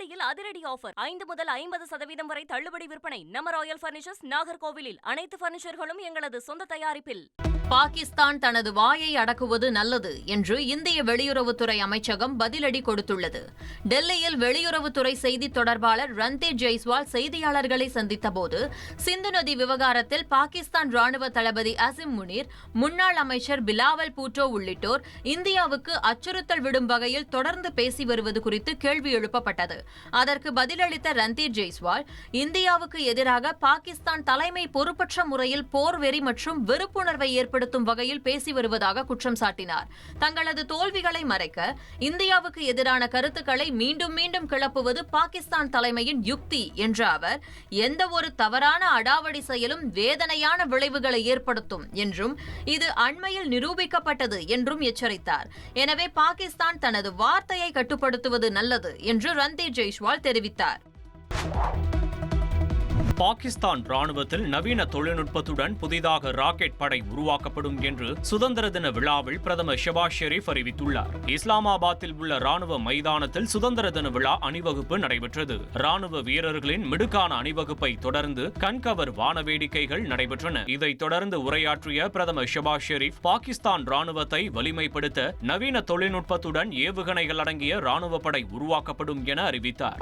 ஆடியில் அதிரடி ஆஃபர். ஐந்து முதல் ஐம்பது சதவீதம் வரை தள்ளுபடி விற்பனை. நம்ம ராயல் பர்னிச்சர்ஸ் நாகர்கோவிலில். அனைத்து பர்னிச்சர்களும் எங்களது சொந்த தயாரிப்பில். பாகிஸ்தான் தனது வாயை அடக்குவது நல்லது என்று இந்திய வெளியுறவுத்துறை அமைச்சகம் பதிலடி கொடுத்துள்ளது. டெல்லியில் வெளியுறவுத்துறை செய்தி தொடர்பாளர் ரன்தீப் ஜெய்ஸ்வால் செய்தியாளர்களை சந்தித்தபோது சிந்து நதி விவகாரத்தில் பாகிஸ்தான் ராணுவ தளபதி அசிம் முனீர் முன்னாள் அமைச்சர் பிலாவல் பூட்டோ உள்ளிட்டோர் இந்தியாவுக்கு அச்சுறுத்தல் விடும் வகையில் தொடர்ந்து பேசி வருவது குறித்து கேள்வி எழுப்பப்பட்டது. அதற்கு பதிலளித்த ரன்தீப் ஜெய்ஸ்வால் இந்தியாவுக்கு எதிராக பாகிஸ்தான் தலைமை பொறுப்பற்ற முறையில் போர் வெறி மற்றும் வெறுப்புணர்வை ஏற்படுத்தும் வகையில் பேசி வருவதாக குற்றம் சாட்டினார். தங்களது தோல்விகளை மறைக்க இந்தியாவுக்கு எதிரான கருத்துக்களை மீண்டும் மீண்டும் கிளப்புவது பாகிஸ்தான் தலைமையின் யுக்தி என்ற அவர் எந்த ஒரு தவறான அடாவடி செயலும் வேதனையான விளைவுகளை ஏற்படுத்தும் என்றும் இது அண்மையில் நிரூபிக்கப்பட்டது என்றும் எச்சரித்தார். எனவே பாகிஸ்தான் தனது வார்த்தையை கட்டுப்படுத்துவது நல்லது என்று ரன்தீப் ஜெய்ஷ்வால் தெரிவித்தார். பாகிஸ்தான் ராணுவத்தில் நவீன தொழில்நுட்பத்துடன் புதிதாக ராக்கெட் படை உருவாக்கப்படும் என்று சுதந்திர தின விழாவில் பிரதமர் ஷெபாஸ் ஷெரீப் அறிவித்துள்ளார். இஸ்லாமாபாத்தில் உள்ள ராணுவ மைதானத்தில் சுதந்திர தின விழா அணிவகுப்பு நடைபெற்றது. ராணுவ வீரர்களின் மிடுக்கான அணிவகுப்பை தொடர்ந்து கண்கவர் வான வேடிக்கைகள் நடைபெற்றன. இதைத் தொடர்ந்து உரையாற்றிய பிரதமர் ஷெபாஸ் ஷெரீப் பாகிஸ்தான் ராணுவத்தை வலிமைப்படுத்த நவீன தொழில்நுட்பத்துடன் ஏவுகணைகள் அடங்கிய ராணுவ படை உருவாக்கப்படும் என அறிவித்தார்.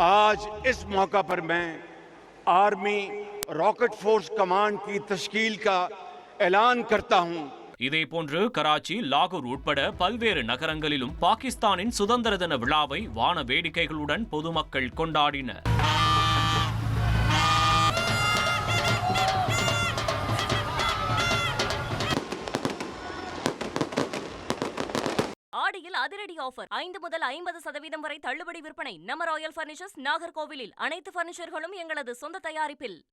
आर्मी रॉकेट फोर्स कमांड की तश्कील का ऐलान करता हूं இதேபோன்று கராச்சி லாகூர் உட்பட பல்வேறு நகரங்களிலும் பாகிஸ்தானின் சுதந்திர தின விழாவை வான வேடிக்கைகளுடன் பொதுமக்கள் கொண்டாடினர் ஆடியில் அதிரடி ஆஃபர். ஐந்து முதல் ஐம்பது சதவீதம் வரை தள்ளுபடி விற்பனை. நம்ம ராயல் பர்னிச்சர்ஸ் நாகர்கோவிலில் அனைத்து பர்னிச்சர்களும் எங்களது சொந்த தயாரிப்பில்.